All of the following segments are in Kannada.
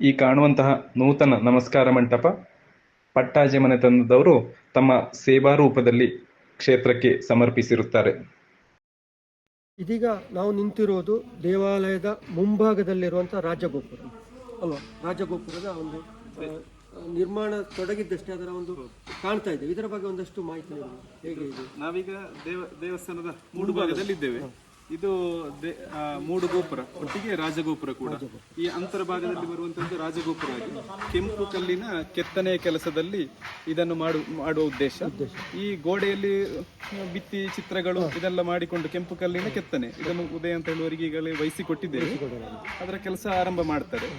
ಈ ಕಾಣುವಂತಹ ನೂತನ ನಮಸ್ಕಾರ ಮಂಟಪ ಪಟ್ಟಾಜೆ ಮನೆ ತಂದದವರು ತಮ್ಮ ಸೇವಾ ರೂಪದಲ್ಲಿ ಕ್ಷೇತ್ರಕ್ಕೆ ಸಮರ್ಪಿಸಿರುತ್ತಾರೆ. ಇದೀಗ ನಾವು ನಿಂತಿರುವುದು ದೇವಾಲಯದ ಮುಂಭಾಗದಲ್ಲಿರುವಂತಹ ರಾಜಗೋಪುರ. ಅಲ್ವಾ? ರಾಜಗೋಪುರದ ಒಂದು ನಿರ್ಮಾಣ ತೊಡಗಿದ್ದಷ್ಟೇ ಅದರ ಒಂದು ಕಾಣ್ತಾ ಇದೆ. ಇದರ ಬಗ್ಗೆ ಒಂದಷ್ಟು ಮಾಹಿತಿ ಹೇಗೆ ಇದೆ? ನಾವೀಗ ದೇವ ದೇವಸ್ಥಾನದ ಮೂಡು ಭಾಗದಲ್ಲಿ ಇದ್ದೇವೆ ಇದು ಮೂಡು ಗೋಪುರ, ಒಟ್ಟಿಗೆ ರಾಜಗೋಪುರ ಕೂಡ. ಈ ಅಂತರ್ಭಾಗದಲ್ಲಿ ಬರುವಂತದ್ದು ರಾಜಗೋಪುರ ಆಗಿದೆ. ಕೆಂಪು ಕಲ್ಲಿನ ಕೆತ್ತನೆಯ ಕೆಲಸದಲ್ಲಿ ಇದನ್ನು ಮಾಡು, ಮಾಡುವ ಉದ್ದೇಶ. ಈ ಗೋಡೆಯಲ್ಲಿ ಬಿತ್ತಿ ಚಿತ್ರಗಳು ಇದೆಲ್ಲ ಮಾಡಿಕೊಂಡು ಕೆಂಪು ಕಲ್ಲಿನ ಕೆತ್ತನೆ. ಇದನ್ನು ಉದಯ ಅಂತ ಹೇಳುವವರಿಗೆ ಈಗಲೇ ವಹಿಸಿಕೊಟ್ಟಿದ್ದೇವೆ. ಅದರ ಕೆಲಸ ಆರಂಭ ಮಾಡ್ತಾರೆ.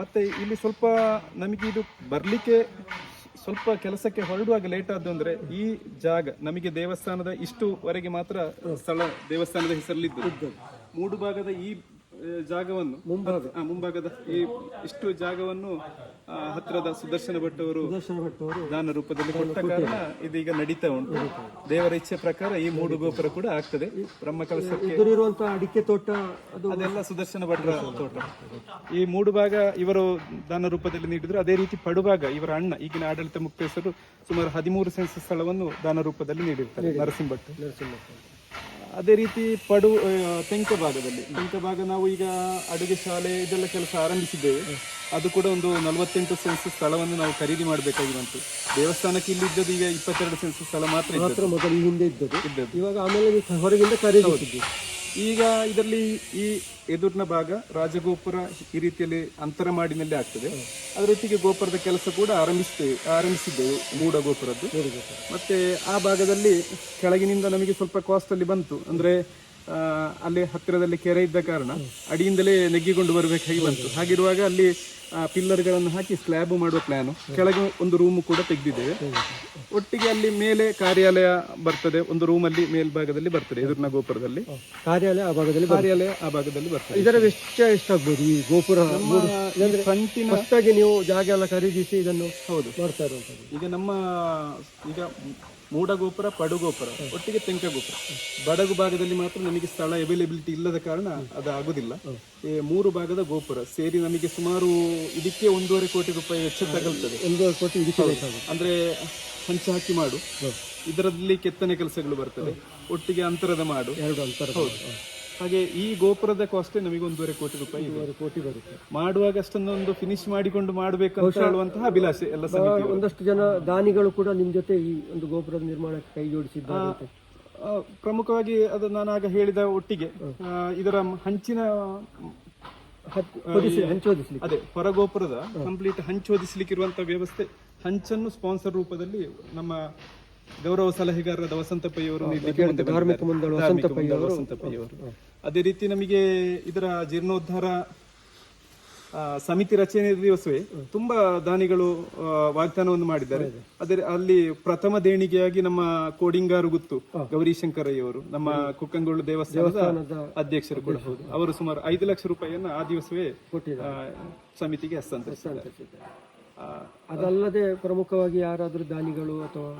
ಮತ್ತೆ ಇಲ್ಲಿ ಸ್ವಲ್ಪ ನಮಗೆ ಇದು ಬರ್ಲಿಕ್ಕೆ ಸ್ವಲ್ಪ ಕೆಲಸಕ್ಕೆ ಹೊರಡುವಾಗ ಲೇಟ್ ಆದ್ದು ಅಂದ್ರೆ ಈ ಜಾಗ ನಮಗೆ ದೇವಸ್ಥಾನದ ಇಷ್ಟುವರೆಗೆ ಮಾತ್ರ ಸ್ಥಳ ದೇವಸ್ಥಾನದ ಹೆಸರಲ್ಲಿದ್ದು. ಮೂಡು ಭಾಗದ ಈ ಜಾಗವನ್ನು ಮುಂಭಾಗ. ಮುಂಭಾಗದ ಈ ಇಷ್ಟು ಜಾಗವನ್ನು ಹತ್ತಿರದ ಸುದರ್ಶನ ಭಟ್ ಅವರು ದಾನ ರೂಪದಲ್ಲಿ ಕೊಟ್ಟ ಕಾರಣ ಇದೀಗ ನಡೀತಾ ಉಂಟು. ದೇವರ ಇಚ್ಛೆ ಪ್ರಕಾರ ಈ ಮೂಡು ಗೋಪುರ ಕೂಡ ಆಗ್ತದೆ. ಬ್ರಹ್ಮ ಎದುರಿರುವಂತಹ ಅಡಿಕೆ ತೋಟ ಅದು ಅದೆಲ್ಲ ಸುದರ್ಶನ ಭಟ್ರ ತೋಟ. ಈ ಮೂಡು ಭಾಗ ಇವರು ದಾನ ರೂಪದಲ್ಲಿ ನೀಡಿದ್ರು. ಅದೇ ರೀತಿ ಪಡುಭಾಗ ಇವರ ಅಣ್ಣ ಈಗಿನ ಆಡಳಿತ ಮುಕ್ತೇಶ್ವರು ಸುಮಾರು ಹದಿಮೂರು ಸೆನ್ಸ್ ಸ್ಥಳವನ್ನು ದಾನ ರೂಪದಲ್ಲಿ ನೀಡಿರ್ತಾರೆ. ನರಸಿಂಹ ಭಟ್. ನರಸಿಂಹ ಅದೇ ರೀತಿ ಪಡು ತೆಂಕ ಭಾಗದಲ್ಲಿ. ತೆಂಕ ಭಾಗ ನಾವು ಈಗ ಅಡುಗೆ ಶಾಲೆ ಇದೆಲ್ಲ ಕೆಲಸ ಆರಂಭಿಸಿದ್ದೇವೆ. ಅದು ಕೂಡ ಒಂದು ನಲವತ್ತೆಂಟು ಸೆನ್ಸ್ ಸ್ಥಳವನ್ನು ನಾವು ಖರೀದಿ ಮಾಡಬೇಕಾಗಿ ಬಂತು. ದೇವಸ್ಥಾನಕ್ಕೆ ಇಲ್ಲಿದ್ದದ್ದು ಈಗ ಇಪ್ಪತ್ತೆರಡು ಸೆನ್ಸ್ ಸ್ಥಳ ಮಾತ್ರ ಇದ್ದದ್ದು. ಮಾತ್ರ ಮೊದಲು ಈ ಹಿಂದೆ ಇದ್ದದ್ದು. ಇವಾಗ ಆಮೇಲೆ ಹೊರಗಿಂದ ಖರೀದಿಸಿದ್ದು ಈಗ ಇದರಲ್ಲಿ ಈ ಎದುರಿನ ಭಾಗ ರಾಜಗೋಪುರ ಈ ರೀತಿಯಲ್ಲಿ ಅಂತರ ಮಾಡಿನಲ್ಲಿ ಆಗ್ತದೆ. ಅದರೊಟ್ಟಿಗೆ ಗೋಪುರದ ಕೆಲಸ ಕೂಡ ಆರಂಭಿಸ್ತೇವೆ ಆರಂಭಿಸಿದ್ದೆವು ಮೂಡ ಗೋಪುರದ್ದು ಮತ್ತೆ ಆ ಭಾಗದಲ್ಲಿ ಕೆಳಗಿನಿಂದ ನಮಗೆ ಸ್ವಲ್ಪ ಕಾಸ್ಟ್ ಅಲ್ಲಿ ಬಂತು. ಅಂದ್ರೆ ಅಲ್ಲಿ ಹತ್ತಿರದಲ್ಲಿ ಕೆರೆ ಇದ್ದ ಕಾರಣ ಅಡಿಯಿಂದಲೇ ನೆಗ್ಗಿಕೊಂಡು ಬರಬೇಕಾಗಿ ಬಂತು. ಹಾಗಿರುವಾಗ ಅಲ್ಲಿ ಪಿಲ್ಲರ್ಗಳನ್ನು ಹಾಕಿ ಸ್ಲ್ಯಾಬ್ ಮಾಡುವ ಪ್ಲಾನು. ಕೆಳಗೆ ಒಂದು ರೂಮ್ ಕೂಡ ತೆಗೆದಿದ್ದೇವೆ. ಒಟ್ಟಿಗೆ ಅಲ್ಲಿ ಮೇಲೆ ಕಾರ್ಯಾಲಯ ಬರ್ತದೆ. ಒಂದು ರೂಮಲ್ಲಿ ಮೇಲ್ಭಾಗದಲ್ಲಿ ಬರ್ತದೆ ಎದುರಿನ ಗೋಪುರದಲ್ಲಿ. ಕಾರ್ಯಾಲಯ ಆ ಭಾಗದಲ್ಲಿ ಕಾರ್ಯಾಲಯ ಆ ಭಾಗದಲ್ಲಿ ಬರ್ತದೆ. ಇದರ ವೆಚ್ಚ ಎಷ್ಟಾಗ್ಬೋದು ಈ ಗೋಪುರ ನೀವು ಜಾಗ ಎಲ್ಲ ಖರೀದಿಸಿ ಇದನ್ನು ಹೌದು. ಮಾಡ್ತಾ ಇರುವಂತದ್ದು ಈಗ ನಮ್ಮ ಈಗ ಮೂಡ ಗೋಪುರ ಪಡು ಗೋಪುರ ಒಟ್ಟಿಗೆ ತೆಂಕಗೋಪುರ. ಬಡಗು ಭಾಗದಲ್ಲಿ ಮಾತ್ರ ನಮಗೆ ಸ್ಥಳ ಅವೈಲೇಬಿಲಿಟಿ ಇಲ್ಲದ ಕಾರಣ ಅದು ಆಗುದಿಲ್ಲ ಈ ಮೂರು ಭಾಗದ ಗೋಪುರ ಸೇರಿ ನಮಗೆ ಸುಮಾರು ಇದಕ್ಕೆ ಒಂದೂವರೆ ಕೋಟಿ ರೂಪಾಯಿ ವೆಚ್ಚ ತಗಲ್ತದೆ. ಒಂದೂವರೆ ಕೋಟಿ ಇದಕ್ಕೆ ಅಂದ್ರೆ ಹಂಚ ಹಾಕಿ ಮಾಡು. ಇದರಲ್ಲಿ ಕೆತ್ತನೆ ಕೆಲಸಗಳು ಬರ್ತದೆ. ಒಟ್ಟಿಗೆ ಅಂತರದ ಮಾಡು. ಎರಡು ಅಂತರ ಹಾಗೆ ಈ ಗೋಪುರದ ಕಾಸ್ಟ್ ನಮಗೆ ಒಂದೂವರೆ ಕೋಟಿ ರೂಪಾಯಿ ಇದೆ. ಒಂದು ಕೋಟಿ ಬರುತ್ತೆ. ಮಾಡುವಾಗ ಅಷ್ಟೊಂದೊಂದು ಫಿನಿಶ್ ಮಾಡಿಕೊಂಡು ಮಾಡಬೇಕು ಅಂತ ಹೇಳುವಂತಹ ಅಭಿಲಾಷೆ ಎಲ್ಲ ಸಮಿತಿ ಒಂದಷ್ಟು ಜನ ದಾನಿಗಳು ಕೂಡ ನಿಮ್ ಜೊತೆ ಈ ಒಂದು ಗೋಪುರದ ನಿರ್ಮಾಣಕ್ಕೆ ಕೈ ಜೋಡಿಸಿದ್ದಾರೆ ಪ್ರಮುಖವಾಗಿ ಅದು ನಾನು ಆಗ ಹೇಳಿದ ಒಟ್ಟಿಗೆ ಇದರ ಹಂಚಿನ ಅದೇ ಹೊರಗೋಪುರದ ಕಂಪ್ಲೀಟ್ ಹಂಚೋದಿಸ್ಲಿಕ್ಕಿರುವಂತ ವ್ಯವಸ್ಥೆ ಹಂಚನ್ನು ಸ್ಪಾನ್ಸರ್ ರೂಪದಲ್ಲಿ ನಮ್ಮ ಗೌರವ ಸಲಹೆಗಾರರಾದ ಧಾರ್ಮಿಕ ಮಂಡಳ ವಸಂತಪ್ಪಯ್ಯವರು. ನೀಡಲಿಕ್ಕೆ ಅದೇ ರೀತಿ ನಮಗೆ ಇದರ ಜೀರ್ಣೋದ್ಧಾರ ಸಮಿತಿ ರಚನೆ ದಿವಸವೇ ತುಂಬಾ ದಾನಿಗಳು ವಾಗ್ದಾನವನ್ನು ಮಾಡಿದ್ದಾರೆ. ಅದೇ ಅಲ್ಲಿ ಪ್ರಥಮ ದೇಣಿಗೆಯಾಗಿ ನಮ್ಮ ಕೋಡಿಂಗಾರು ಗುತ್ತು ಗೌರಿಶಂಕರಯ್ಯವರು ನಮ್ಮ ಕುಕ್ಕಂಗೋಳು ದೇವಸ್ಥಾನದ ಅಧ್ಯಕ್ಷರು ಕೂಡ ಹೌದು. ಅವರು ಸುಮಾರು ಐದು ಲಕ್ಷ ರೂಪಾಯಿಯನ್ನು ಆ ದಿವಸವೇ ಸಮಿತಿಗೆ ಹಸ್ತಾಂತರಿಸಿದ್ದಾರೆ. ಅದಲ್ಲದೆ ಪ್ರಮುಖವಾಗಿ ಯಾರಾದರೂ ದಾನಿಗಳು ಅಥವಾ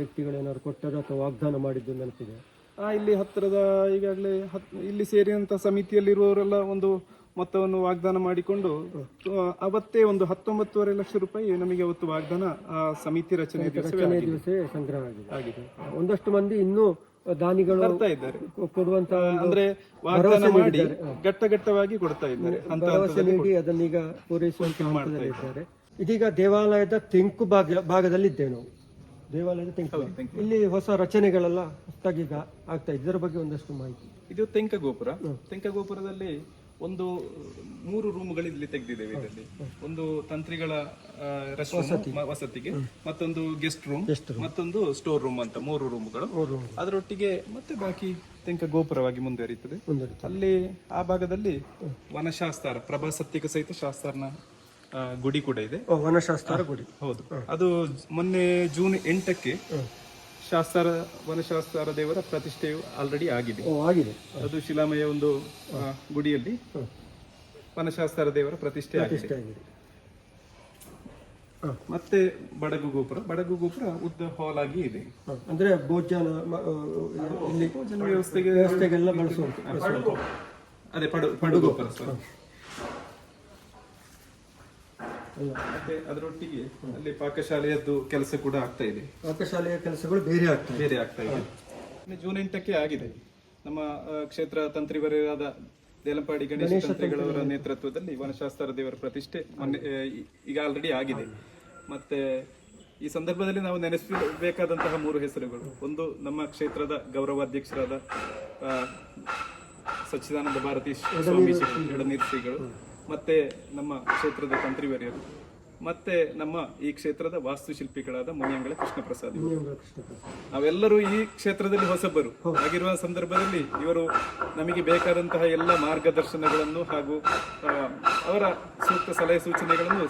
ವ್ಯಕ್ತಿಗಳು ಏನಾದ್ರು ಕೊಟ್ಟರು ಅಥವಾ ವಾಗ್ದಾನ ಮಾಡಿದ್ದು ನೆನಪಿದೆ ಇಲ್ಲಿ ಹತ್ತಿರದ ಈಗಾಗಲೇ ಹತ್ ಇಲ್ಲಿ ಸೇರಿದಂಥ ಸಮಿತಿಯಲ್ಲಿರುವವರೆಲ್ಲ ಒಂದು ಮೊತ್ತವನ್ನು ವಾಗ್ದಾನ ಮಾಡಿಕೊಂಡು ಅವತ್ತೇ ಒಂದು ಹತ್ತೊಂಬತ್ತುವರೆ ಲಕ್ಷ ರೂಪಾಯಿ ನಮಗೆ ಅವತ್ತು ವಾಗ್ದಾನ ಆ ಸಮಿತಿ ರಚನೆ ದಿವಸವೇ ಸಂಗ್ರಹ ಆಗಿದೆ. ಒಂದಷ್ಟು ಮಂದಿ ಇನ್ನೂ ದಾನಿಗಳು ಬರ್ತಾ ಇದ್ದಾರೆ. ಕೊಡುವಂತ ಅಂದ್ರೆ ವಾಗ್ದಾನ ಮಾಡಿ ಘಟ್ಟ ಘಟ್ಟವಾಗಿ ಕೊಡ್ತಾ ಇದ್ದಾರೆ. ಭರವಸೆ ನೀಡಿ ಅದನ್ನೀಗ ಪೂರೈಸುವಂತ ಮಾಡ್ತಾ ಇದ್ದಾರೆ. ಇದೀಗ ದೇವಾಲಯದ ತೆಂಕು ಭಾಗ ಭಾಗದಲ್ಲಿ ಇದ್ದೇವೆ ನಾವು. ದೇವಾಲಯದ ತೆಂಕು. ಇಲ್ಲಿ ಹೊಸ ರಚನೆಗಳೆಲ್ಲ ಹೊಸದಾಗಿ ಈಗ ಆಗ್ತಾ ಇದೆ. ಇದರ ಬಗ್ಗೆ ಒಂದಷ್ಟು ಮಾಹಿತಿ. ಇದು ತೆಂಕ ಗೋಪುರ. ತೆಂಕ ಗೋಪುರದಲ್ಲಿ ಒಂದು ಮೂರು ರೂಮ್ಗಳು ಇಲ್ಲಿ ತೆಗೆದಿದ್ದೇವೆ ಇದರಲ್ಲಿ. ಒಂದು ತಂತ್ರಿಗಳ ಆ, rest room, ಮ- ವಸತಿಗೆ ಮತ್ತೊಂದು ಗೆಸ್ಟ್ ರೂಮ್ ಮತ್ತೊಂದು ಸ್ಟೋರ್ ರೂಮ್ ಅಂತ ಮೂರು ರೂಮ್ಗಳು ಅದರೊಟ್ಟಿಗೆ ಮತ್ತೆ ಬಾಕಿ ತೆಂಕ ಗೋಪುರವಾಗಿ ಮುಂದುವರಿಯುತ್ತದೆ. ಅಲ್ಲಿ ಆ ಭಾಗದಲ್ಲಿ ವನಶಾಸ್ತ್ರ ಪ್ರಭಾ ಸತ್ಯಕ ಸಹಿತ ಶಾಸ್ತ್ರನ ಗುಡಿ ಕೂಡ ಇದೆ. ಓ, ವನಶಾಸ್ತ್ರ ಗುಡಿ. ಹೌದು. ಅದು ಮೊನ್ನೆ ಜೂನ್ ಎಂಟಕ್ಕೆ ಶಾಸ್ತ್ರ ವನಶಾಸ್ತ್ರ ದೇವರ ಪ್ರತಿಷ್ಠೆಯು ಆಲ್ರೆಡಿ ಆಗಿದೆ. ಓ ಆಗಿದೆ. ಅದು ಶಿಲಾಮಯ ಒಂದು ಆ, ಗುಡಿಯಲ್ಲಿ ವನಶಾಸ್ತ್ರ ದೇವರ ಪ್ರತಿಷ್ಠೆ ಆಗಿದೆ. ಮತ್ತೆ ಬಡಗು ಗೋಪುರ. ಬಡಗು ಗೋಪುರ ಉದ್ದ ಹಾಲ್ ಆಗಿ ಇದೆ. ಹ, ಅಂದ್ರೆ ಭೋಜನ ಮ- ಆ, ಇಲ್ಲಿ ಭೋಜನ ವ್ಯವಸ್ಥೆಗೆ ವ್ಯವಸ್ಥೆಗೆಲ್ಲ ಬಳಸುವಂತ. ಅದೇ ಪಡು ಪಡು ಗೋಪುರ ಮತ್ತೆ ಅದರೊಟ್ಟಿಗೆ ಅಲ್ಲಿ ಪಾಕಶಾಲೆಯದ್ದು ಕೆಲಸ ಕೂಡ ಆಗ್ತಾ ಇದೆ. ಪಾಕಶಾಲೆಯ ಕೆಲಸಗಳು ಬೇರೆ ಆಗ್ತಿದೆ ಬೇರೆ ಆಗ್ತಾ ಇದೆ. ಜೂನ್ ಎಂಟಕ್ಕೆ ಆಗಿದೆ. ನಮ್ಮ ಕ್ಷೇತ್ರ ತಂತ್ರಿವರಾದ ದೇಲಂಪಾಡಿ ಗಣೇಶ ತಂತ್ರಿಗಳವರ ನೇತೃತ್ವದಲ್ಲಿ ವನಶಾಸ್ತ್ರ ದೇವರ ಪ್ರತಿಷ್ಠೆ ಮೊನ್ನೆ ಈಗ ಆಲ್ರೆಡಿ ಆಗಿದೆ. ಮತ್ತೆ ಈ ಸಂದರ್ಭದಲ್ಲಿ ನಾವು ನೆನೆಸಬೇಕಾದಂತಹ ಮೂರು ಹೆಸರುಗಳು. ಒಂದು ನಮ್ಮ ಕ್ಷೇತ್ರದ ಗೌರವಾಧ್ಯಕ್ಷರಾದ ಸಚ್ಚಿದಾನಂದ ಭಾರತಿ ಸ್ವಾಮೀಜಿ ಎಡನೀರ್ ಶ್ರೀಗಳು. ಮತ್ತೆ ನಮ್ಮ ಕ್ಷೇತ್ರದ ತಂತ್ರಿವರ್ಯರು ಮತ್ತೆ ನಮ್ಮ ಈ ಕ್ಷೇತ್ರದ ವಾಸ್ತುಶಿಲ್ಪಿಗಳಾದ ಮುನಿಯಂಗಳ ಕೃಷ್ಣ ಪ್ರಸಾದ್ ನಾವೆಲ್ಲರೂ ಈ ಕ್ಷೇತ್ರದಲ್ಲಿ ಹೊಸಬರು. ಆಗಿರುವ ಸಂದರ್ಭದಲ್ಲಿ ಇವರು ನಮಗೆ ಬೇಕಾದಂತಹ ಎಲ್ಲ ಮಾರ್ಗದರ್ಶನಗಳನ್ನು ಹಾಗೂ ಅವರ ಸೂಕ್ತ ಸಲಹೆ ಸೂಚನೆಗಳನ್ನು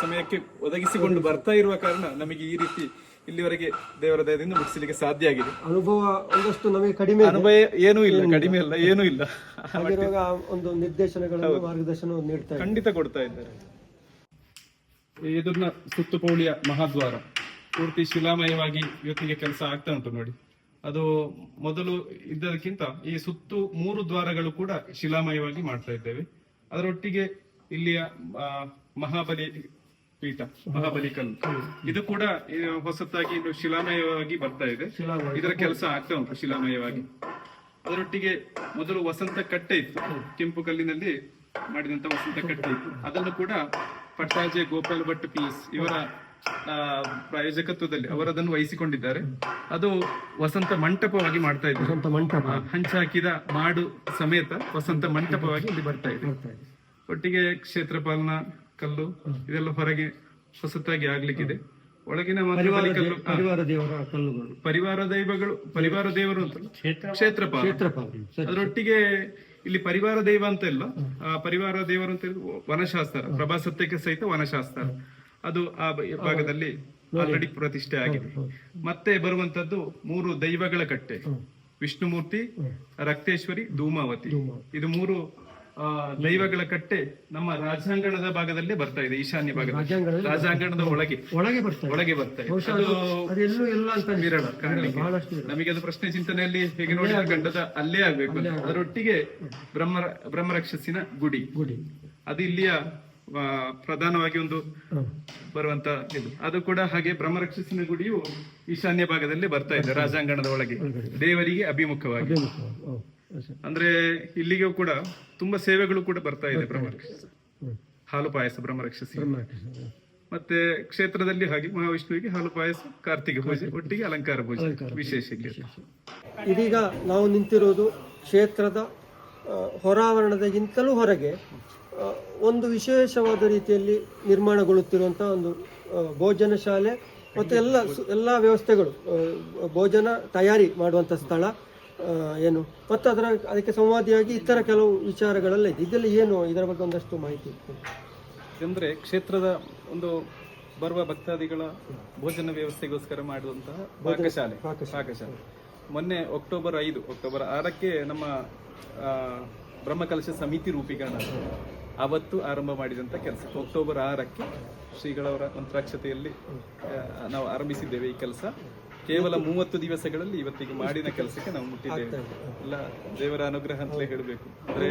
ಸಮಯಕ್ಕೆ ಒದಗಿಸಿಕೊಂಡು ಬರ್ತಾ ಇರುವ ಕಾರಣ ನಮಗೆ ಈ ರೀತಿ ಇಲ್ಲಿವರೆಗೆ ದೇವರ ದಯದಿಂದ ಮುಗಿಸಲಿಕ್ಕೆ ಸಾಧ್ಯ ಆಗಿದೆ. ಅನುಭವ ಒಂದಷ್ಟು ನಮಗೆ ಕಡಿಮೆ. ಅನುಭವ ಏನೂ ಇಲ್ಲ ಕಡಿಮೆ ಅಲ್ಲ ಏನೂ ಇಲ್ಲ. ಹಾಗಿರುವಾಗ ಒಂದು ನಿರ್ದೇಶನಗಳನ್ನು ಮಾರ್ಗದರ್ಶನ ನೀಡ್ತಾ ಖಂಡಿತ ಕೊಡ್ತಾ ಇದ್ದಾರೆ. ಇದನ್ನ ಸುತ್ತುಪೌಳಿಯ ಮಹಾದ್ವಾರ ಪೂರ್ತಿ ಶಿಲಾಮಯವಾಗಿ ಇವತ್ತಿಗೆ ಕೆಲಸ ಆಗ್ತಾ ಉಂಟು ನೋಡಿ. ಅದು ಮೊದಲು ಇದ್ದದಕ್ಕಿಂತ ಈ ಸುತ್ತು ಮೂರು ದ್ವಾರಗಳು ಕೂಡ ಶಿಲಾಮಯವಾಗಿ ಮಾಡ್ತಾ ಇದ್ದೇವೆ. ಅದರೊಟ್ಟಿಗೆ ಇಲ್ಲಿಯ ಆ, ಮಹಾಬಲಿ ಪೀಠ ಮಹಾಬಲಿ ಕಲ್ಲು ಇದು ಕೂಡ ಹೊಸತಾಗಿ ಇನ್ನು ಶಿಲಾಮಯವಾಗಿ ಬರ್ತಾ ಇದೆ. ಇದರ ಕೆಲಸ ಆಗ್ತಾ ಉಂಟು ಶಿಲಾಮಯವಾಗಿ. ಅದರೊಟ್ಟಿಗೆ ಮೊದಲು ವಸಂತ ಕಟ್ಟೆ ಇತ್ತು. ಕೆಂಪು ಕಲ್ಲಿನಲ್ಲಿ ಮಾಡಿದಂತ ವಸಂತ ಕಟ್ಟೆ ಇತ್ತು. ಅದನ್ನು ಕೂಡ ಪಟ್ಟಾಜೆ ಗೋಪಾಲ್ ಭಟ್ ಪಿ ಎಸ್ ಇವರ ಆ, ಪ್ರಾಯೋಜಕತ್ವದಲ್ಲಿ ಅವರದನ್ನು ವಹಿಸಿಕೊಂಡಿದ್ದಾರೆ. ಅದು ವಸಂತ ಮಂಟಪವಾಗಿ ಮಾಡ್ತಾ ಇದ್ದಾರೆ ಸ್ವಂತ ಮಂಟಪ. ಹಂಚಾಕಿದ ಮಾಡು ಸಮೇತ ವಸಂತ ಮಂಟಪವಾಗಿ ಇಲ್ಲಿ ಬರ್ತಾ ಇದೆ. ಇದೆ. ಒಟ್ಟಿಗೆ ಕ್ಷೇತ್ರ ಪಾಲನಾ ಕಲ್ಲು ಇದೆಲ್ಲ ಹೊರಗೆ ಹೊಸತಾಗಿ ಆಗ್ಲಿಕ್ಕಿದೆ. ಒಳಗಿನ ಕಲ್ಲು. ಪರಿವಾರ ದೇವರ ಕಲ್ಲುಗಳು. ಪರಿವಾರ ದೈವಗಳು ಪರಿವಾರ ದೇವರು ಅಂತ. ಕ್ಷೇತ್ರಪಾಲ. ಅದರೊಟ್ಟಿಗೆ ಇಲ್ಲಿ ಪರಿವಾರ ದೈವ ಅಂತ ಇಲ್ಲ. ಆ ಪರಿವಾರ ದೇವರು ಅಂತ ವನಶಾಸ್ತ್ರ. ಪ್ರಭಾಸತ್ಯಕ್ಕೆ ಸಹಿತ ವನಶಾಸ್ತ್ರ. ಅದು ಆ ಭಾಗದಲ್ಲಿ ಆಲ್ರೆಡಿ ಪ್ರತಿಷ್ಠೆ ಆಗಿದೆ. ಮತ್ತೆ ಬರುವಂತದ್ದು ಮೂರು ದೈವಗಳ ಕಟ್ಟೆ. ವಿಷ್ಣುಮೂರ್ತಿ ರಕ್ತೇಶ್ವರಿ ಧೂಮಾವತಿ. ಇದು ಮೂರು ದೈವಗಳ ಕಟ್ಟೆ ನಮ್ಮ ರಾಜಾಂಗಣದ ಭಾಗದಲ್ಲಿ ಬರ್ತಾ ಇದೆ ಈಶಾನ್ಯ ಭಾಗದಲ್ಲಿ. ರಾಜಾಂಗಣದ ಒಳಗೆ. ಒಳಗೆ ಬರ್ತಾ ಒಳಗೆ ಬರ್ತಾ ಇದೆ. ನಮಗೆ ಅದು ಪ್ರಶ್ನೆ ಚಿಂತನೆಯಲ್ಲಿ ಹೇಗೆ ನೋಡಿದ ಗಂಡದ ಅಲ್ಲೇ ಆಗ್ಬೇಕು. ಅದರೊಟ್ಟಿಗೆ ಬ್ರಹ್ಮ ಬ್ರಹ್ಮರಕ್ಷಸಿನ ಗುಡಿ. ಗುಡಿ. ಅದು ಇಲ್ಲಿಯ ಪ್ರಧಾನವಾಗಿ ಒಂದು. ಬರುವಂತ ಇದು. ಅದು ಕೂಡ ಹಾಗೆ ಬ್ರಹ್ಮರಕ್ಷಸಿನ ಗುಡಿಯು ಈಶಾನ್ಯ ಭಾಗದಲ್ಲಿ ಬರ್ತಾ ಇದೆ ರಾಜಾಂಗಣದ ಒಳಗೆ. ದೇವರಿಗೆ ಅಭಿಮುಖವಾಗಿ. ಅಂದ್ರೆ ಇಲ್ಲಿಗೂ ಕೂಡ ತುಂಬಾ ಸೇವೆಗಳು ಕೂಡ ಬರ್ತಾ ಇದೆ ಬ್ರಹ್ಮರಕ್ಷಸ. ಹಾಲು ಪಾಯಸ ಬ್ರಹ್ಮರಕ್ಷಸಿ. ಮತ್ತೆ ಕ್ಷೇತ್ರದಲ್ಲಿ ಹಾಗೆ ಮಹಾವಿಷ್ಣುವಿಗೆ ಹಾಲು ಪಾಯಸ ಕಾರ್ತಿಕ ಪೂಜೆ ಒಟ್ಟಿಗೆ ಅಲಂಕಾರ ಪೂಜೆ ವಿಶೇಷ ಇದೀಗ ನಾವು ನಿಂತಿರೋದು ಕ್ಷೇತ್ರದ ಹೊರಾವರಣದಗಿಂತಲೂ ಹೊರಗೆ ಒಂದು ವಿಶೇಷವಾದ ರೀತಿಯಲ್ಲಿ ನಿರ್ಮಾಣಗೊಳ್ಳುತ್ತಿರುವಂತಹ ಒಂದು ಭೋಜನ ಶಾಲೆ ಮತ್ತೆ ಎಲ್ಲ ಸು- ಎಲ್ಲ ವ್ಯವಸ್ಥೆಗಳು ಭೋಜನ ತಯಾರಿ ಮಾಡುವಂತ ಸ್ಥಳ. ಏನು? ಮತ್ತು ಅದರ ಅದಕ್ಕೆ ಸಂವಾದಿಯಾಗಿ ಇತರ ಕೆಲವು ವಿಚಾರಗಳೆಲ್ಲ ಇದೆ. ಇದೆಲ್ಲ ಏನು ಇದರ ಬಗ್ಗೆ ಒಂದಷ್ಟು ಮಾಹಿತಿ ಅಂದರೆ ಕ್ಷೇತ್ರದ ಒಂದು ಬರುವ ಭಕ್ತಾದಿಗಳ ಭೋಜನ ವ್ಯವಸ್ಥೆಗೋಸ್ಕರ ಮಾಡಿದಂತಹ ಪಾಕಶಾಲೆ. ಪಾಕಶಾಲೆ. ಮೊನ್ನೆ ಅಕ್ಟೋಬರ್ ಐದು ಅಕ್ಟೋಬರ್ ಆರಕ್ಕೆ ನಮ್ಮ ಬ್ರಹ್ಮಕಲಶ ಸಮಿತಿ ರೂಪೀಕರಣ. ಅವತ್ತು ಆರಂಭ ಮಾಡಿದಂಥ ಕೆಲಸ. ಅಕ್ಟೋಬರ್ ಆರಕ್ಕೆ ಶ್ರೀಗಳವರ ಮಂತ್ರಾಕ್ಷತೆಯಲ್ಲಿ ನಾವು ಆರಂಭಿಸಿದ್ದೇವೆ ಈ ಕೆಲಸ. ಕೇವಲ ಮೂವತ್ತು ದಿವಸಗಳಲ್ಲಿ ಇವತ್ತಿಗೆ ಮಾಡಿದ ಕೆಲಸಕ್ಕೆ ನಾವು ಮುಟ್ಟಿದ್ದೇವೆ. ಎಲ್ಲ ದೇವರ ಅನುಗ್ರಹ ಅಂತಲೇ ಹೇಳಬೇಕು. ಅಂದ್ರೆ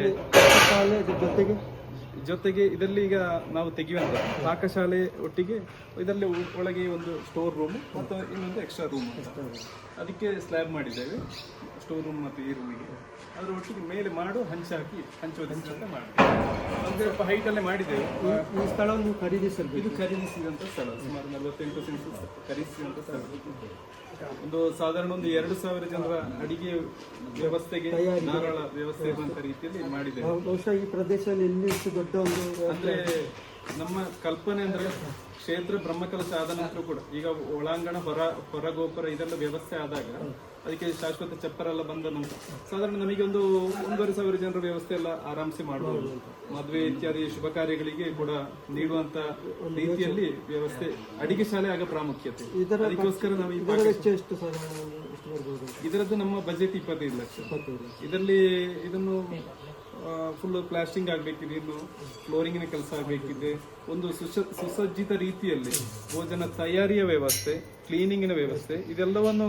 ಜೊತೆಗೆ? ಜೊತೆಗೆ ಇದರಲ್ಲಿ ಈಗ ನಾವು ತೆಗೆಯುವಂತ ಪಾಕಶಾಲೆ ಒಟ್ಟಿಗೆ ಇದರಲ್ಲಿ ಒಳಗೆ ಒಂದು ಸ್ಟೋರ್ ರೂಮ್ ಮತ್ತು ಇನ್ನೊಂದು ಎಕ್ಸ್ಟ್ರಾ ರೂಮ್ ಅದಕ್ಕೆ ಸ್ಲ್ಯಾಬ್ ಮಾಡಿದ್ದೇವೆ. ಸ್ಟೋರ್ ರೂಮ್ ಮತ್ತು ಈ ರೂಮಿಗೆ ಅದರ ಒಟ್ಟಿಗೆ ಮೇಲೆ ಮಾಡು ಹಂಚು ಹಾಕಿ ಹಂಚು ಹಂಚು ಅಂತ ಮಾಡಿದೆ ಒಂದು ಸ್ವಲ್ಪ ಹೈಟಲ್ಲೇ ಮಾಡಿದ್ದೇವೆ. ಈ ಸ್ಥಳವನ್ನು ಖರೀದಿಸಲು ಇದು ಖರೀದಿಸಿದಂಥ ಸ್ಥಳ. ಸುಮಾರು ನಲವತ್ತೆಂಟು ಸೆನ್ಸ್ ಖರೀದಿಸಿದಂಥ ಸ್ಥಳ. ಒಂದು ಸಾಧಾರಣ ಒಂದು ಎರಡು ಸಾವಿರ ಜನರ ಅಡಿಗೆ ವ್ಯವಸ್ಥೆಗೆ ನಾರಳ ವ್ಯವಸ್ಥೆ ಇರುವಂತ ರೀತಿಯಲ್ಲಿ ಮಾಡಿದೆ ಬಹುಶಃ ಈ ಪ್ರದೇಶದಲ್ಲಿ ದೊಡ್ಡ ಒಂದು ಅಂದ್ರೆ ನಮ್ಮ ಕಲ್ಪನೆ ಅಂದ್ರೆ ಕ್ಷೇತ್ರ ಬ್ರಹ್ಮಕಲ ಆದ ನಂತರ ಕೂಡ ಈಗ ಒಳಾಂಗಣ ಹೊರ ಹೊರ ಗೋಪುರ ಇದೆಲ್ಲ ವ್ಯವಸ್ಥೆ ಆದಾಗ ಅದಕ್ಕೆ ಶಾಶ್ವತ ಚಪ್ಪರ ಎಲ್ಲ ಬಂದ ನಂತರ. ಸಾಧಾರಣ ನಮಗೆ ಒಂದು ಒಂದೂವರೆ ಸಾವಿರ ಜನರ ವ್ಯವಸ್ಥೆ ಎಲ್ಲ ಆರಾಮ್ಸೆ ಮಾಡಬಹುದು ಮದುವೆ ಇತ್ಯಾದಿ ಶುಭ ಕಾರ್ಯಗಳಿಗೆ ಕೂಡ ನೀಡುವಂತ ರೀತಿಯಲ್ಲಿ ವ್ಯವಸ್ಥೆ ಅಡಿಗೆ ಶಾಲೆ ಆಗ ಪ್ರಾಮುಖ್ಯತೆ. ಅದಕ್ಕೋಸ್ಕರ ನಾವು ಎಷ್ಟು ಇದರದ್ದು ನಮ್ಮ ಬಜೆಟ್ ಇಪ್ಪತ್ತೈದು ಲಕ್ಷ. ಇದರಲ್ಲಿ ಇದನ್ನು ಫುಲ್ ಪ್ಲಾಸ್ಟಿಂಗ್ ಆಗಬೇಕಿದೆ ಇನ್ನು ಫ್ಲೋರಿಂಗಿನ ಕೆಲಸ ಆಗಬೇಕಿದೆ. ಒಂದು ಸುಸ ಸುಸಜ್ಜಿತ ರೀತಿಯಲ್ಲಿ ಭೋಜನ ತಯಾರಿಯ ವ್ಯವಸ್ಥೆ ಕ್ಲೀನಿಂಗಿನ ವ್ಯವಸ್ಥೆ ಇದೆಲ್ಲವನ್ನು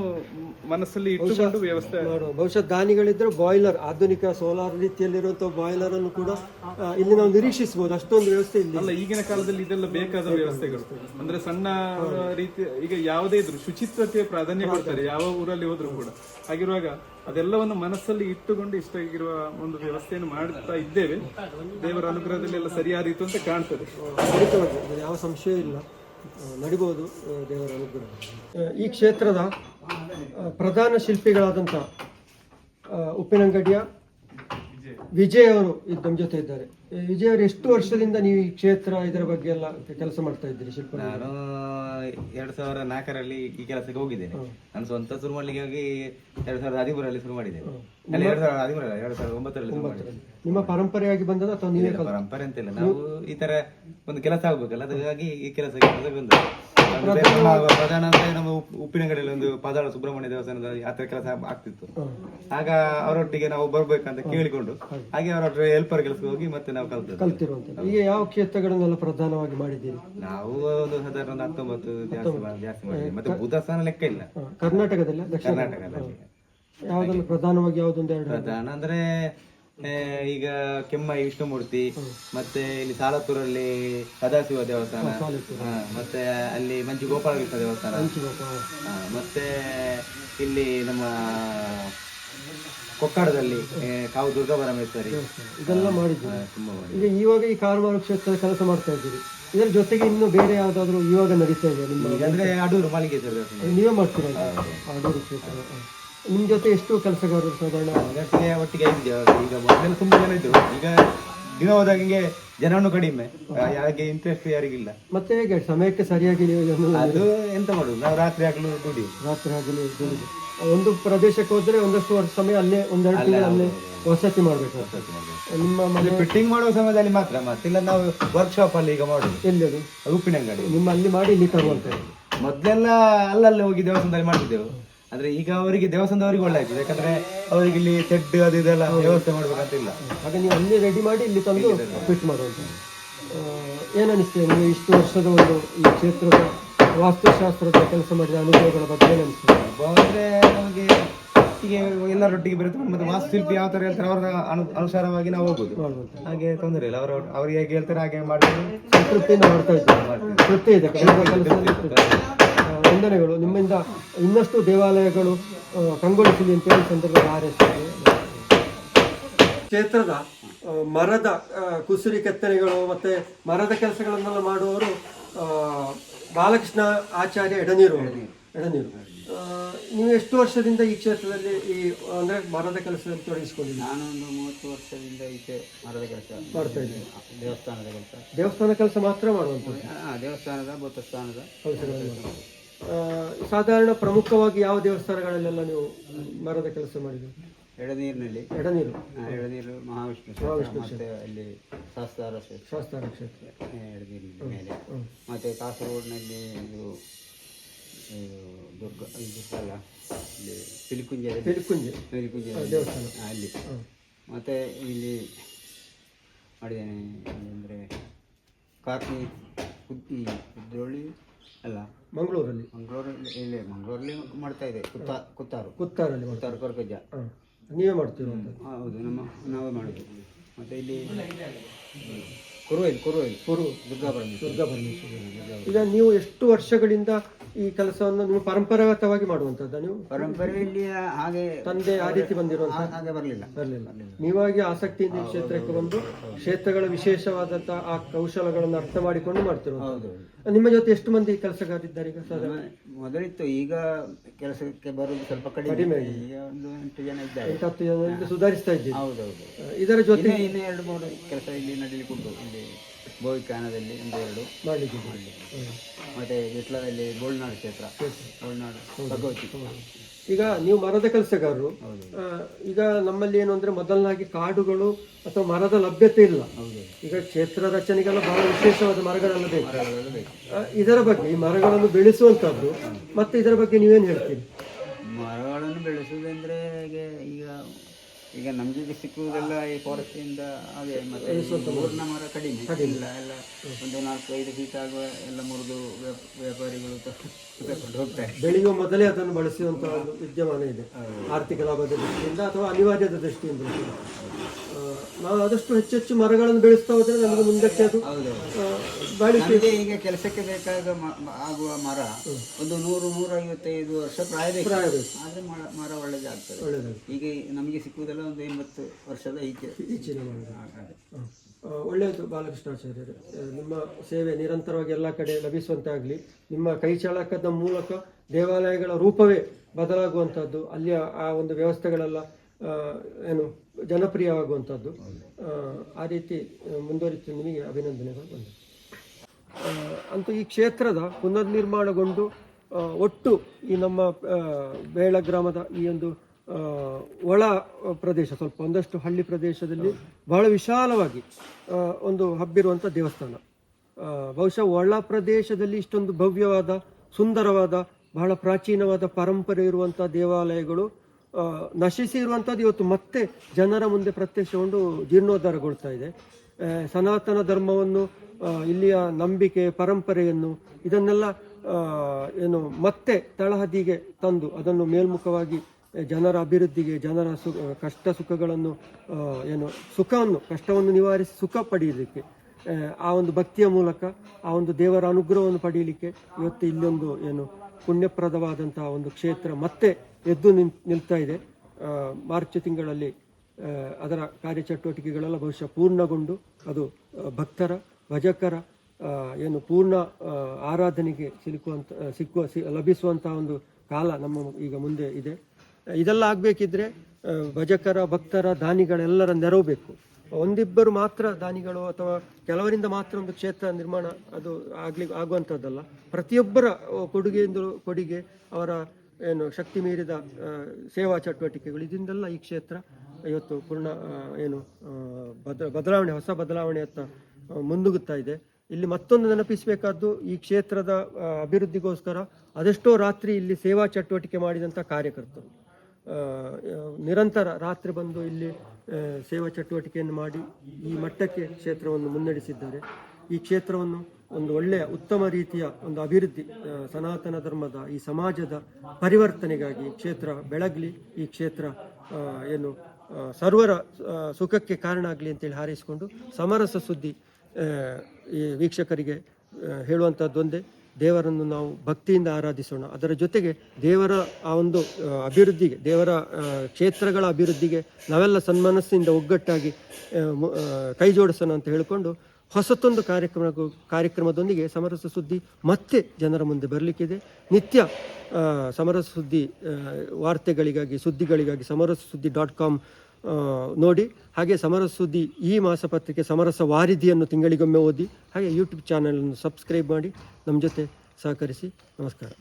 ಮನಸ್ಸಲ್ಲಿ ಇಟ್ಟುಕೊಂಡು ವ್ಯವಸ್ಥೆ ಬಹುಶಃ ದಾನಿಗಳಿದ್ರೆ ಬಾಯ್ಲರ್ ಆಧುನಿಕ ಸೋಲಾರ್ ರೀತಿಯಲ್ಲಿರುವಂತಹ ಬಾಯ್ಲರ್ ಅನ್ನು ಕೂಡ ಇಲ್ಲಿ ನಾವು ನಿರೀಕ್ಷಿಸಬಹುದು. ಅಷ್ಟೊಂದು ವ್ಯವಸ್ಥೆ ಇಲ್ಲ ಅಲ್ಲ ಈಗಿನ ಕಾಲದಲ್ಲಿ ಇದೆಲ್ಲ ಬೇಕಾದ ವ್ಯವಸ್ಥೆಗಳು. ಅಂದ್ರೆ ಸಣ್ಣ ರೀತಿ ಈಗ ಯಾವುದೇ ಇದ್ರು ಶುಚಿತ್ವಕ್ಕೆ ಪ್ರಾಧಾನ್ಯ ಕೊಡ್ತಾರೆ ಯಾವ ಊರಲ್ಲಿ ಹೋದ್ರು ಕೂಡ. ಹಾಗಿರುವಾಗ ಅದೆಲ್ಲವನ್ನು ಮನಸ್ಸಲ್ಲಿ ಇಟ್ಟುಕೊಂಡು ಇಷ್ಟ ಆಗಿರುವ ಒಂದು ವ್ಯವಸ್ಥೆಯನ್ನು ಮಾಡ್ತಾ ಇದ್ದೇವೆ. ದೇವರ ಅನುಗ್ರಹದಲ್ಲಿ ಎಲ್ಲ ಸರಿಯಾದೀತು ಅಂತ ಕಾಣ್ತದೆ. ಯಾವ ಸಂಶಯ ಇಲ್ಲ. ನಡಿಬಹುದು ದೇವರ ಅನುಗ್ರಹ. ಈ ಕ್ಷೇತ್ರದ ಪ್ರಧಾನ ಶಿಲ್ಪಿಗಳಾದಂಥ ಉಪ್ಪಿನಂಗಡಿಯ ವಿಜಯ್ ಅವರು ನಮ್ಮ ಜೊತೆ ಇದ್ದಾರೆ. ವಿಜಯ್ ಅವರು ಎಷ್ಟು ವರ್ಷದಿಂದ ನೀವು ಈ ಕ್ಷೇತ್ರ ಇದರ ಬಗ್ಗೆ ಎಲ್ಲ ಕೆಲಸ ಮಾಡ್ತಾ ಇದ್ದೀರಿ ಶಿಲ್ಪ? ನಾನು ಎರಡ್ ಸಾವಿರ ನಾಲ್ಕರಲ್ಲಿ ಈ ಕೆಲಸಕ್ಕೆ ಹೋಗಿದ್ದೇನೆ. ನಾನು ಸ್ವಂತ ಶುರು ಮಾಡ್ಲಿಕ್ಕೆ ಹೋಗಿ ಎರಡ್ ಸಾವಿರದ ಹದಿಮೂರಲ್ಲಿ ಶುರು ಮಾಡಿದ್ದೇನೆ. ಅಲ್ಲ ಎರಡ್ ಸಾವಿರದ ಹದಿಮೂರಲ್ಲ ಎರಡ್ ಸಾವಿರದ ಒಂಬತ್ತರಲ್ಲಿ ಶುರು ಮಾಡಿದ್ದೇನೆ. ನಿಮ್ಮ ಪರಂಪರೆಯಾಗಿ ಬಂದದ ಅಥವಾ ನೀವೇ ಇಲ್ಲ, ಅಂತ ಇಲ್ಲ. ನಾವು ಈ ತರ ಒಂದು ಕೆಲಸ ಆಗ್ಬೇಕಲ್ಲ ಅದಕ್ಕಾಗಿ ಈ ಕೆಲಸಕ್ಕೆ ಕೆಲಸ ಬಂದದ್ದು ಪ್ರಧಾನ ಅಂದ್ರೆ ನಮ್ಮ ಉಪ್ಪಿನಗಡಿಯಲ್ಲಿ ಉಪ್ಪಿನಂಗಡಿಯಲ್ಲಿ ಒಂದು ಪಾದಾಳ ಸುಬ್ರಹ್ಮಣ್ಯ ದೇವಸ್ಥಾನದ ಯಾತ್ರೆ ಕೆಲಸ ಆಗ್ತಿತ್ತು. ಆಗ ಅವರೊಟ್ಟಿಗೆ ನಾವು ಬರ್ಬೇಕಂತ ಕೇಳಿಕೊಂಡು ಹಾಗೆ ಅವರೊಟ್ಟಿಗೆ ಹೆಲ್ಪರ್ ಕೆಲಸಕ್ಕೆ ಹೋಗಿ ಮತ್ತೆ ನಾವು ಕಲ್ತದ್ದು. ಕಲ್ತಿರುವಂಥದ್ದು. ಈಗ ಯಾವ ಕ್ಷೇತ್ರಗಳನ್ನೆಲ್ಲ ಪ್ರಧಾನವಾಗಿ ಮಾಡಿದ್ದೀರಿ? ನಾವು ಒಂದು ಸಾಧಾರಣ ಒಂದು ಹತ್ತೊಂಬತ್ತು ಜಾಸ್ತಿ ಮಾಡಿ- ಜಾಸ್ತಿ ಮಾಡಿದ್ವಿ ಮತ್ತೆ ಬುಧಸ್ಥಾನ ಲೆಕ್ಕ ಇಲ್ಲ. ಕರ್ನಾಟಕದಲ್ಲ ದಕ್ಷಿಣ ಕರ್ನಾಟಕದಲ್ಲಿ. ಯಾವುದನ್ನು ಪ್ರಧಾನವಾಗಿ ಯಾವುದೊಂದು ಎರಡು ಪ್ರಧಾನ ಅಂದ್ರೆ ಆ, ಈಗ ಕೆಮ್ಮೈ ವಿಷ್ಣುಮೂರ್ತಿ ಮತ್ತೆ ಇಲ್ಲಿ ಸಾಲತ್ತೂರಲ್ಲಿ ಸದಾಶಿವ ದೇವಸ್ಥಾನ. ಹಾ, ಮತ್ತೆ ಅಲ್ಲಿ ಮಂಜು ಗೋಪಾಲಕೃಷ್ಣ ದೇವಸ್ಥಾನ ಹಾ, ಮತ್ತೆ ಇಲ್ಲಿ ನಮ್ಮ ಕೊಕ್ಕಡದಲ್ಲಿ ಕಾವು ದುರ್ಗಾ ಪರಮೇಶ್ವರಿ ಇದೆಲ್ಲ ಮಾಡಿದ್ವಿ. ಹಾ, ತುಂಬಾ ಮಾಡಿ. ಈಗ ಇವಾಗ ಈ ಕಾರವಾರ ಕ್ಷೇತ್ರ ಕೆಲಸ ಮಾಡ್ತಾ ಇದ್ದೀರಿ. ಇದರ ಜೊತೆಗೆ ಇನ್ನು ಬೇರೆ ಯಾವ್ದಾದ್ರು ಇವಾಗ ನಡೀತಾ ಇದೆ ನಿಮ್ಮ ಅಂದ್ರೆ ಅಡೂರು ದೇವಸ್ಥಾನ ನೀವೇ ಮಾಡ್ತೀರಾ ಆಡೂರು ಕ್ಷೇತ್ರ ನಿಮ್ಮ ನಿಮ್ ಜೊತೆ ಎಷ್ಟು ಕೆಲಸಗಾರರು ಸಾಧಾರಣ? ಒಟ್ಟಿಗೆ ಒಟ್ಟಿಗೆ ಈಗ ಮೊದಲೆಲ್ಲ ತುಂಬಾ ಜನ ಇದ್ರು. ಈಗ ದಿನ ಹೋದಾಗ ಹಿಂಗೆ ಜನನು ಕಡಿಮೆ. ಯಾಕೆ ಯಾರಿಗೆ ಇಂಟ್ರೆಸ್ಟ್ ಯಾರಿಗಿಲ್ಲ. ಮತ್ತೆ ಹೇಗೆ? ಸಮಯಕ್ಕೆ ಸರಿಯಾಗಿ ನೀವು ಅದು ಎಂತ ಮಾಡುದು? ನಾವು ರಾತ್ರಿ ಆಗಲು ದುಡಿ ರಾತ್ರಿ ಆಗಲು ಒಂದು ಪ್ರದೇಶಕ್ಕೆ ಹೋದ್ರೆ ಒಂದಷ್ಟು ವರ್ಷ ಸಮಯ ಅಲ್ಲೇ ಒಂದೆರಡು ತಿಂಗಳು ಅಲ್ಲೇ ವಸತಿ ಮಾಡ್ಬೇಕಾಗ್ತದೆ ನಿಮ್ಮ ಮನೆ ಫಿಟ್ಟಿಂಗ್ ಮಾಡುವ ಸಮಯದಲ್ಲಿ ಮಾತ್ರ ಮತ್ತಿಲ್ಲ ನಾವು ವರ್ಕ್ಶಾಪ್ ಅಲ್ಲಿ ಈಗ ಮಾಡುದು. ಎಲ್ಲಿ ಅದು? ಉಪ್ಪಿನ ಅಂಗಡಿ ನಿಮ್ಮ ಅಲ್ಲಿ ಮಾಡಿ ಇಲ್ಲಿ ತಗೊಳ್ತೇವೆ ಮೊದ್ಲೆಲ್ಲ ಅಲ್ಲಲ್ಲೇ ಹೋಗಿ ದೇವಸ್ಥಾನದಲ್ಲಿ ಮಾಡ್ತಿದ್ದೆವು. ಅಂದ್ರೆ ಈಗ ಅವರಿಗೆ ದೇವಸ್ಥಾನದವರಿಗೆ ಒಳ್ಳೆ ಆಯ್ತದೆ ಯಾಕಂದ್ರೆ ಅವರಿಗೆ ಇಲ್ಲಿ ಸೆಡ್ ಅದು ಇದೆಲ್ಲ ವ್ಯವಸ್ಥೆ ಮಾಡ್ಬೇಕಂತ ಇಲ್ಲ ಹಾಗೆ ನೀವು ಅಲ್ಲಿ ರೆಡಿ ಮಾಡಿ ಇಲ್ಲಿ ತಂದು ಫಿಟ್ ಮಾಡುವಂಥದ್ದು ಏನನಿಸ್ತದೆ ನೀವು ಇಷ್ಟು ವರ್ಷದ ಒಂದು ಈ ಕ್ಷೇತ್ರದ ವಾಸ್ತುಶಾಸ್ತ್ರದ ಕೆಲಸ ಮಾಡಿದ ಅನುಭವಗಳ ಬಗ್ಗೆ ಏನನಿಸ್ತದೆ ಒಬ್ಬ ಅಂದ್ರೆ ನಮಗೆ ಒಟ್ಟಿಗೆ ಎಲ್ಲರೊಟ್ಟಿಗೆ ಬರುತ್ತೆ ಮತ್ತೆ ವಾಸ್ತುಶಿಲ್ಪಿ ಯಾವ ಥರ ಹೇಳ್ತಾರೆ ಅವರ ಅನು ಅನುಸಾರವಾಗಿ ನಾವು ಹೋಗುದು. ಹಾಗೆ ತೊಂದರೆ ಇಲ್ಲ ಅವರು ಅವ್ರು ಹೇಗೆ ಹೇಳ್ತಾರೆ ಹಾಗೆ ಮಾಡಿ ತೃಪ್ತಿಯಿಂದ ಮಾಡ್ತಾ ಇದ್ದಾರೆ. ತೃಪ್ತಿ ಇದೆ. ವಂದನೆಗಳು ನಿಮ್ಮಿಂದ ಇನ್ನಷ್ಟು ದೇವಾಲಯಗಳು ಕಂಗೊಳಿಸಲಿ ಅಂತ ಹೇಳಿ ಸಂದರ್ಭದಲ್ಲಿ ಹಾರೈಸ್ತೀನಿ ಕ್ಷೇತ್ರದ ಮರದ ಕುಸುರಿ ಕೆತ್ತನೆಗಳು ಮತ್ತೆ ಮರದ ಕೆಲಸಗಳನ್ನೆಲ್ಲ ಮಾಡುವವರು ಬಾಲಕೃಷ್ಣ ಆಚಾರ್ಯ ಎಡನೀರು. ಎಡನೀರು. ನೀವು ಎಷ್ಟು ವರ್ಷದಿಂದ ಈ ಕ್ಷೇತ್ರದಲ್ಲಿ ಈ ಅಂದ್ರೆ ಮರದ ಕೆಲಸದಲ್ಲಿ ನಾನು ಒಂದು ಮೂವತ್ತು ವರ್ಷದಿಂದ ಈಚೆ ಮರದ ಕೆಲಸ ಮಾಡ್ತಾ ಇದ್ದೀನಿ. ದೇವಸ್ಥಾನದ ಕೆಲಸ. ದೇವಸ್ಥಾನ ಕೆಲಸ ಮಾತ್ರ ಮಾಡುವಂಥದ್ದು? ಆ, ದೇವಸ್ಥಾನದ ಭೂತಸ್ಥಾನದ ಕೆಲಸಗಳನ್ನು ಸಾಧಾರಣ ಪ್ರಮುಖವಾಗಿ ಯಾವ ದೇವಸ್ಥಾನಗಳಲ್ಲೆಲ್ಲ ನೀವು ಮರದ ಕೆಲಸ ಮಾಡಿದ್ರಿ ಎಡನೀರಿನಲ್ಲಿ. ಎಡನೀರು. ಎಡನೀರು ಮಹಾವಿಷ್ಣು ಮಹಾವಿಷ್ಣು ಮತ್ತೆ ಅಲ್ಲಿ ಶಾಸ್ತಾರ ಕ್ಷೇತ್ರ. ಶಾಸ್ತಾರ ಕ್ಷೇತ್ರ. ಎಡನೀರಿನ ಮೇಲೆ. ಮತ್ತೆ ಕಾಸರಗೋಡಿನಲ್ಲಿ ಇದು ದುರ್ಗ ಇದು ಅಲ್ಲ ಇಲ್ಲಿ ಪಿಲಿಕುಂಜ ಪಿಲಿಕುಂಜ. ಪಿಲಿಕುಂಜ ದೇವಸ್ಥಾನ. ಅಲ್ಲಿ. ಮತ್ತೆ ಇಲ್ಲಿ ಮಾಡಿದ್ದೇನೆ ಅಂದರೆ ಕಾರ್ತಿ ಕುದ್ರೋಳಿ ಅಲ್ಲ. ಮಂಗಳೂರಲ್ಲಿ. ಮಂಗಳೂರಲ್ಲಿ ಇಲ್ಲೇ ಮಂಗಳೂರಲ್ಲಿ ಮಾಡ್ತಾ ಇದೆ. ಕುತ್ತ ಕುತ್ತಾರು. ಕುತ್ತಾರಲ್ಲಿ ಮಾಡ್ತಾರೆ. ಕುತ್ತಾರು ಕೊರಗಜ್ಜ ಹ. ನೀವೇ ಮಾಡ್ತೀರ ಹೌದು. ನಮ್ಮ ನಾವೇ ಮಾಡೋದು. ಮತ್ತೆ ಇಲ್ಲಿ ಕುರುವೈಲ್ ಕುರುವೈಲ್. ಕುರು ದುರ್ಗಾ ಪರಮೇಶ್ವರಿ. ದುರ್ಗಾ ಪರಮೇಶ್ವರಿ. ಈಗ ನೀವು ಎಷ್ಟು ವರ್ಷಗಳಿಂದ ಈ ಕೆಲಸವನ್ನು ನೀವು ಪರಂಪರಾಗತವಾಗಿ ಮಾಡುವಂಥದ್ದು? ನೀವು ಪರಂಪರೆಯಲ್ಲಿ ಹಾಗೆ ತಂದೆ ಆ ರೀತಿ ಬಂದಿರುವಂತಹ ಹಾಗೆ ಬರಲಿಲ್ಲ. ಬರಲಿಲ್ಲ. ನೀವಾಗಿ ಆಸಕ್ತಿಯಿಂದ ಈ ಕ್ಷೇತ್ರಕ್ಕೆ ಬಂದು ಕ್ಷೇತ್ರಗಳ ವಿಶೇಷವಾದಂತಹ ಆ ಕೌಶಲಗಳನ್ನು ಅರ್ಥ ಮಾಡಿಕೊಂಡು ಮಾಡ್ತಿರುವಂಥದ್ದು. ಹೌದು. ನಿಮ್ಮ ಜೊತೆ ಎಷ್ಟು ಮಂದಿ ಕೆಲಸಗಾರಿದ್ದಾರೆ ಈಗ ಸಾಧಾರಣ? ಮೊದಲಿತ್ತು ಈಗ ಕೆಲಸಕ್ಕೆ ಬರೋದು ಸ್ವಲ್ಪ ಕಡಿಮೆ. ಈಗ ಒಂದು ಎಂಟು ಜನ ಇದ್ದಾರೆ. ಎಂಟು ಹತ್ತು ಜನ ಹೌದು ಸುಧಾರಿಸ್ತಾ ಇದ್ದೀವಿ ಹೌದೌದು. ಇದರ ಜೊತೆ ಇನ್ನೂ ಇನ್ನೂ ಎರಡು ಮೂರು ಕೆಲಸ ಇಲ್ಲಿ ನಡೀಲಿಕ್ಕೆ ಉಂಟು. ಇಲ್ಲಿ ಬೋವಿಕಾನದಲ್ಲಿ ಒಂದು ಎರಡು ಮಾಡಲಿಕ್ಕೆ ಮತ್ತೆ ವಿಟ್ಲದಲ್ಲಿ ಗೋಳ್ನಾಡು ಕ್ಷೇತ್ರ. ಗೋಳ್ನಾಡು ಭಗವತಿ. ಈಗ ನೀವು ಮರದ ಕೆಲಸಗಾರರು ಈಗ ನಮ್ಮಲ್ಲಿ ಏನು ಅಂದ್ರೆ ಮೊದಲನಾಗಿ ಕಾಡುಗಳು ಅಥವಾ ಮರದ ಲಭ್ಯತೆ ಇಲ್ಲ. ಈಗ ಕ್ಷೇತ್ರ ರಚನೆಗೆಲ್ಲ ಬಹಳ ವಿಶೇಷವಾದ ಮರಗಳೆಲ್ಲ ಬೇಕು. ಇದರ ಬಗ್ಗೆ ಈ ಮರಗಳನ್ನು ಬೆಳೆಸುವಂತದ್ದು ಮತ್ತೆ ಇದರ ಬಗ್ಗೆ ನೀವೇನು ಹೇಳ್ತೀರಿ? ಮರಗಳನ್ನು ಬೆಳೆಸುವುದಂದ್ರೆ ಈಗ ನಮ್ಗೆ ಸಿಕ್ಕುವುದೆಲ್ಲ ಈ ಫಾರೆಸ್ಟ್ ಇಂದ ಅದೇ ಮತ್ತೆ ಈ ಊರಿನ ಮರ ಕಡಿಮೆ. ಇಲ್ಲ ಎಲ್ಲ ಒಂದು ನಾಲ್ಕು ಐದು ಫೀಟ್ ಆಗುವ ಎಲ್ಲ ಮುರಿದು ವ್ಯಾಪ್- ವ್ಯಾಪಾರಿಗಳು ಹೋಗ್ತಾರೆ. ಬೆಳೆಯುವ ಮೊದಲೇ ಅದನ್ನು ಬಳಸುವಂತಹ ವಿದ್ಯಮಾನ ಇದೆ. ಆರ್ಥಿಕ ಲಾಭದ ದೃಷ್ಟಿಯಿಂದ ಅಥವಾ ಅನಿವಾರ್ಯದ ದೃಷ್ಟಿಯಿಂದ. ನಾವು ಆದಷ್ಟು ಹೆಚ್ಚೆಚ್ಚು ಮರಗಳನ್ನು ಬೆಳೆಸ್ತಾ ಹೋದ್ರೆ ನಮಗೆ ಮುಂದಕ್ಕೆ ಅದು ಈಗ ಕೆಲಸಕ್ಕೆ ಬೇಕಾದ ಆಗುವ ಮರ ಒಂದು ನೂರು ನೂರ ಐವತ್ತೈದು ವರ್ಷ ಪ್ರಾಯ ಆದರೆ ಮರ ಒಳ್ಳೆದಾಗ್ತದೆ. ಈಗ ನಮಗೆ ಸಿಕ್ಕುವುದೆಲ್ಲ ಒಂದು ಎಂಬತ್ತು ವರ್ಷದ ಈಚೆ. ಈಚಿನ ಒಳ್ಳೆಯದು ಬಾಲಕೃಷ್ಣಾಚಾರ್ಯರು. ನಿಮ್ಮ ಸೇವೆ ನಿರಂತರವಾಗಿ ಎಲ್ಲ ಕಡೆ ಲಭಿಸುವಂತಾಗಲಿ ನಿಮ್ಮ ಕೈ ಚಾಳಕದ ಮೂಲಕ ದೇವಾಲಯಗಳ ರೂಪವೇ ಬದಲಾಗುವಂಥದ್ದು ಅಲ್ಲಿಯ ಆ ಒಂದು ವ್ಯವಸ್ಥೆಗಳೆಲ್ಲ ಏನು ಜನಪ್ರಿಯವಾಗುವಂಥದ್ದು. ಆ, ರೀತಿ ಮುಂದುವರಿತು ನಿಮಗೆ ಅಭಿನಂದನೆಗಳು. ಬಂದಿದೆ ಅಂತೂ ಈ ಕ್ಷೇತ್ರದ ಪುನರ್ನಿರ್ಮಾಣಗೊಂಡು ಒಟ್ಟು ಈ ನಮ್ಮ ಬೇಳ ಗ್ರಾಮದ ಈ ಒಂದು ಒಳ ಪ್ರದೇಶ, ಸ್ವಲ್ಪ ಒಂದಷ್ಟು ಹಳ್ಳಿ ಪ್ರದೇಶದಲ್ಲಿ ಬಹಳ ವಿಶಾಲವಾಗಿ ಒಂದು ಹಬ್ಬಿರುವಂಥ ದೇವಸ್ಥಾನ. ಬಹುಶಃ ಒಳ ಪ್ರದೇಶದಲ್ಲಿ ಇಷ್ಟೊಂದು ಭವ್ಯವಾದ, ಸುಂದರವಾದ, ಬಹಳ ಪ್ರಾಚೀನವಾದ ಪರಂಪರೆ ಇರುವಂಥ ದೇವಾಲಯಗಳು ನಶಿಸಿ ಇರುವಂಥದ್ದು ಇವತ್ತು ಮತ್ತೆ ಜನರ ಮುಂದೆ ಪ್ರತ್ಯಕ್ಷಗೊಂಡು ಜೀರ್ಣೋದ್ಧಾರಗೊಳ್ತಾ ಇದೆ. ಸನಾತನ ಧರ್ಮವನ್ನು ಇಲ್ಲಿಯ ನಂಬಿಕೆ ಪರಂಪರೆಯನ್ನು ಇದನ್ನೆಲ್ಲ ಏನು ಮತ್ತೆ ತಳಹದಿಗೆ ತಂದು ಅದನ್ನು ಮೇಲ್ಮುಖವಾಗಿ ಜನರ ಅಭಿವೃದ್ಧಿಗೆ ಜನರ ಸು ಕಷ್ಟ ಸುಖಗಳನ್ನು ಏನು ಸುಖವನ್ನು ಕಷ್ಟವನ್ನು ನಿವಾರಿಸಿ ಸುಖ ಪಡೆಯಲಿಕ್ಕೆ ಆ, ಒಂದು ಭಕ್ತಿಯ ಮೂಲಕ ಆ ಒಂದು ದೇವರ ಅನುಗ್ರಹವನ್ನು ಪಡೆಯಲಿಕ್ಕೆ ಇವತ್ತು ಇಲ್ಲೊಂದು ಏನು ಪುಣ್ಯಪ್ರದವಾದಂತಹ ಒಂದು ಕ್ಷೇತ್ರ ಮತ್ತೆ ಎದ್ದು ನಿಂತ ನಿಲ್ತಾ ಇದೆ. ಮಾರ್ಚ್ ತಿಂಗಳಲ್ಲಿ ಅದರ ಕಾರ್ಯಚಟುವಟಿಕೆಗಳೆಲ್ಲ ಬಹುಶಃ ಪೂರ್ಣಗೊಂಡು ಅದು ಭಕ್ತರ ಭಜಕರ ಏನು ಪೂರ್ಣ ಆರಾಧನೆಗೆ ಸಿಲುಕುವಂಥ ಸಿಕ್ಕುವ, ಸಿ ಲಭಿಸುವಂಥ ಒಂದು ಕಾಲ ನಮ್ಮ ಈಗ ಮುಂದೆ ಇದೆ. ಇದೆಲ್ಲ ಆಗಬೇಕಿದ್ರೆ ಭಜಕರ, ಭಕ್ತರ ದಾನಿಗಳೆಲ್ಲರ ನೆರವು ಬೇಕು. ಒಂದಿಬ್ಬರು ಮಾತ್ರ ದಾನಿಗಳು ಅಥವಾ ಕೆಲವರಿಂದ ಮಾತ್ರ ಒಂದು ಕ್ಷೇತ್ರ ನಿರ್ಮಾಣ ಅದು ಆಗಲಿ ಆಗುವಂಥದ್ದಲ್ಲ ಪ್ರತಿಯೊಬ್ಬರ ಕೊಡುಗೆಯಿಂದ ಕೊಡುಗೆ, ಅವರ ಏನು ಶಕ್ತಿ ಮೀರಿದ ಸೇವಾ ಚಟುವಟಿಕೆಗಳು, ಇದರಿಂದೆಲ್ಲ ಈ ಕ್ಷೇತ್ರ ಇವತ್ತು ಪೂರ್ಣ ಏನು ಬದ, ಬದಲಾವಣೆ, ಹೊಸ ಬದಲಾವಣೆಯತ್ತ ಆ, ಮುನ್ನುಗ್ಗುತ್ತಾ ಇದೆ. ಇಲ್ಲಿ ಮತ್ತೊಂದು ನೆನಪಿಸಬೇಕಾದ್ದು ಈ ಕ್ಷೇತ್ರದ ಅಭಿವೃದ್ಧಿಗೋಸ್ಕರ ಅದೆಷ್ಟೋ ರಾತ್ರಿ ಇಲ್ಲಿ ಸೇವಾ ಚಟುವಟಿಕೆ ಮಾಡಿದಂಥ ಕಾರ್ಯಕರ್ತರು. ನಿರಂತರ ರಾತ್ರಿ ಬಂದು ಇಲ್ಲಿ ಸೇವಾ ಚಟುವಟಿಕೆಯನ್ನು ಮಾಡಿ ಈ ಮಟ್ಟಕ್ಕೆ ಕ್ಷೇತ್ರವನ್ನು ಮುನ್ನಡೆಸಿದ್ದಾರೆ. ಈ ಕ್ಷೇತ್ರವನ್ನು ಒಂದು ಒಳ್ಳೆಯ ಉತ್ತಮ ರೀತಿಯ ಒಂದು ಅಭಿವೃದ್ಧಿ ಸನಾತನ ಧರ್ಮದ ಈ ಸಮಾಜದ ಪರಿವರ್ತನೆಗಾಗಿ ಕ್ಷೇತ್ರ ಬೆಳಗಲಿ ಈ ಕ್ಷೇತ್ರ ಏನು ಸರ್ವರ ಸುಖಕ್ಕೆ ಕಾರಣ ಆಗಲಿ ಅಂತೇಳಿ ಹಾರೈಸಿಕೊಂಡು ಸಮರಸ ಸುದ್ದಿ ಈ ವೀಕ್ಷಕರಿಗೆ ಹೇಳುವಂಥದ್ದೊಂದೇ ದೇವರನ್ನು ನಾವು ಭಕ್ತಿಯಿಂದ ಆರಾಧಿಸೋಣ. ಅದರ ಜೊತೆಗೆ ದೇವರ ಆ ಒಂದು ಅಭಿವೃದ್ಧಿಗೆ, ದೇವರ ಕ್ಷೇತ್ರಗಳ ಅಭಿವೃದ್ಧಿಗೆ ನಾವೆಲ್ಲ ಸನ್ಮನಸ್ಸಿನಿಂದ ಒಗ್ಗಟ್ಟಾಗಿ ಕೈ ಜೋಡಿಸೋಣ ಅಂತ ಹೇಳಿಕೊಂಡು ಹೊಸತೊಂದು ಕಾರ್ಯಕ್ರಮ ಕಾರ್ಯಕ್ರಮದೊಂದಿಗೆ ಸಮರಸ ಸುದ್ದಿ ಮತ್ತೆ ಜನರ ಮುಂದೆ ಬರಲಿಕ್ಕಿದೆ. ನಿತ್ಯ ಸಮರಸ ಸುದ್ದಿ ವಾರ್ತೆಗಳಿಗಾಗಿ, ಸುದ್ದಿಗಳಿಗಾಗಿ ಸಮರಸ ಸುದ್ದಿ ಡಾಟ್ ಕಾಮ್ ನೋಡಿ, ಹಾಗೆ ಸಮರ ಸುದ್ದಿ ಈ ಮಾಸಪತ್ರಿಕೆ ಸಮರಸ ವಾರಿಧಿಯನ್ನು ತಿಂಗಳಿಗೊಮ್ಮೆ ಓದಿ, ಹಾಗೆ ಯೂಟ್ಯೂಬ್ ಚಾನಲನ್ನು ಸಬ್ಸ್ಕ್ರೈಬ್ ಮಾಡಿ ನಮ್ಮ ಜೊತೆ ಸಹಕರಿಸಿ, ನಮಸ್ಕಾರ.